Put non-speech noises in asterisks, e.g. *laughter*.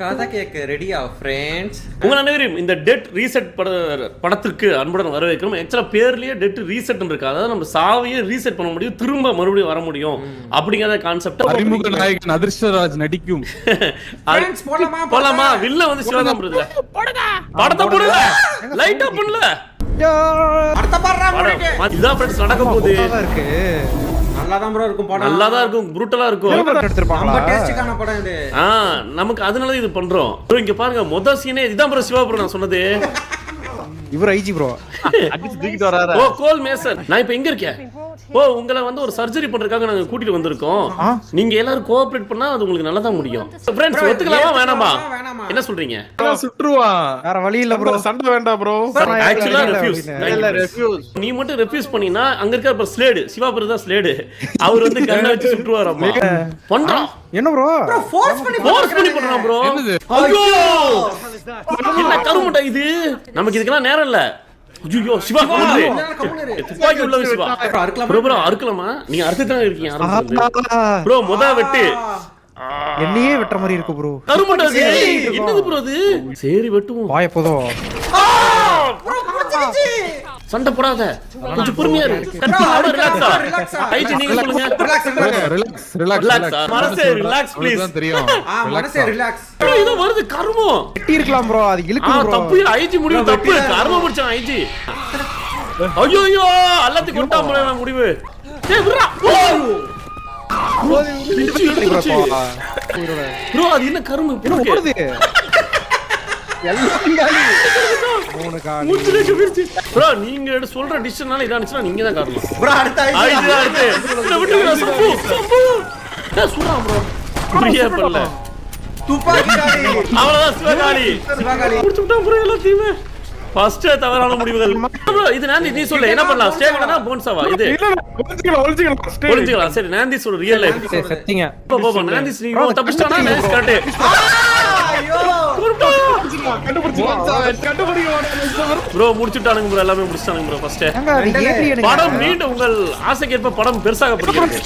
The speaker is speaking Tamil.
கதை கேட்க ரெடியா ஃப்ரெண்ட்ஸ் உங்கள் அனைவரையும் இந்த டெட் ரீசெட் பட படத்திற்கு அன்புடன் வரவேற்கிறோம். ஆக்சுவலாக பேர்லயே டெட் ரீசெட் இருக்கு அதாவது நம்ம சாவையே ரீசெட் பண்ண முடியும் திரும்ப மறுபடியும் வர முடியும். அப்படிங்கிற கான்செப்ட் அறிமுக நாயகன் அதிர்ஷ்டராஜ் நடிக்கும். *laughs* Friends, போலாமா? வில்ல வந்து சிவகாம் படத்தை போடுங்க. லைட்டா பண்ணல இதுதான் ஃப்ரெண்ட்ஸ் நடக்க போகுது. இருக்கு. நல்லா தான் ப்ரோ இருக்கும் படம். நல்லா தான் இருக்கும் ப்ரூட்டலா இருக்கும். நம்ம எடுத்திருப்பாங்களா? டேஸ்டுக்கான படம் இது. ஆ நமக்கு அதனால இது பண்றோம். இங்க பாருங்க மொத சீனே இதுதான் ப்ரோ சிவா ப்ரோ நான் சொன்னது. இவர் ஐஜி ப்ரோ அடிச்சு தூக்கிட்டு வராரு? Oh goal Mason. நான் இப்போ எங்க இருக்கேன்? ஓ உங்களை வந்து ஒரு சர்ஜரி பண்றதுக்காக நாங்க கூட்டிட்டு வந்திருக்கோம். நீங்க எல்லாரும் கோஆபரேட் பண்ணா அது உங்களுக்கு நல்லதா முடியும். ஃப்ரெண்ட்ஸ் ஒத்துக்கலாமா வேணாமா? என்ன சொல்றீங்க? சுற்றுவான் வேற வழி இல்ல ப்ரோ சண்டை வேண்டாம் ப்ரோ ஆக்சுவலா ரெஃப்யூஸ். இல்ல ரெஃப்யூஸ் நீ மட்டும் ரெஃப்யூஸ் பண்ணினா அங்க இருக்க அப்புறம் ஸ்லேடு சிவா பேர் தான் ஸ்லேடு அவர் வந்து கண்ணை வச்சு சுட்டுவாராமா *laughs* பண்றான் என்ன ப்ரோ ஃபோர்ஸ் பண்ணி ஃபோர்ஸ் பண்ணி பண்றான் ப்ரோ? ஐயோ! என்ன கருமட்டா இது? நமக்கு இதுக்கெல்லாம் நேரம் இல்ல. ஐயோ சிவா துப்பாக்கி உள்ள சிவா. Bro bro அறுக்கலாமா? நீங்க அறுத்து தான் இருக்கீங்க ப்ரோ முத வெட்டு. என்னையே வெட்டுற மாதிரி இருக்கு ப்ரோ கருமண்டா என்னது ப்ரோ அது? சரி வெட்டுவோம். வாய போதும் சண்டை போடாத. கொஞ்சம் பொறுமையா இரு. ரிலாக்ஸா நீங்க சொல்லுங்க? மனசே தெரியும். மனசே ரிலாக்ஸ் bro, இதோ வருது கருமம் வெட்டி இருக்கலாம் ப்ரோ அது இழுக்கு ப்ரோ தப்பு ஐஜி முடிவு தப்பு. கர்ம முடிச்சான் ஐஜி ஐயோ ஐயோ எல்லாத்தையும் கொண்டா போல முடிவு. டேய் விட்றா. ப்ரோ அது என்ன என்ன இருக்கு ஓடுது எல்லாம் காலி. மூணு காலி. ப்ரோ நீங்க எடுத்து சொல்ற டிசிஷனால இதானுச்சுனா நீங்க தான் காரணம். ப்ரோ அடுத்த தான் அடுத்து. இல்ல, ப்ரோ. புரியே பண்ணல துப்பாக்கி காலி. அவ்வளவுதான் சிவகாளி சிவகாளி முடிச்சு விட்டான் ப்ரோ எல்லாத்தையுமே. ஃபர்ஸ்ட் தவறான முடிவுகள். இது நாந்தி நீ சொல்லு என்ன பண்ணலாம்? ஸ்டே பண்ணா போன்ஸாவா இது. ஒளிஞ்சிக்கலாம் சரி நாந்தி சொல்லு ரியல் லைஃப் சரி செத்திங்க. போ போ போ நாந்தி நீ ஐயோ. கண்டுபிடிச்சிக்கலாம். கண்டுபிடிக்கலாம். ப்ரோ முடிச்சுட்டானுங்க ப்ரோ எல்லாமே முடிச்சிட்டானுங்க ப்ரோ ஃபர்ஸ்ட் படம் மீண்டும் உங்கள் ஆசைக்கேற்ப படம் பெருசாக படுகிறது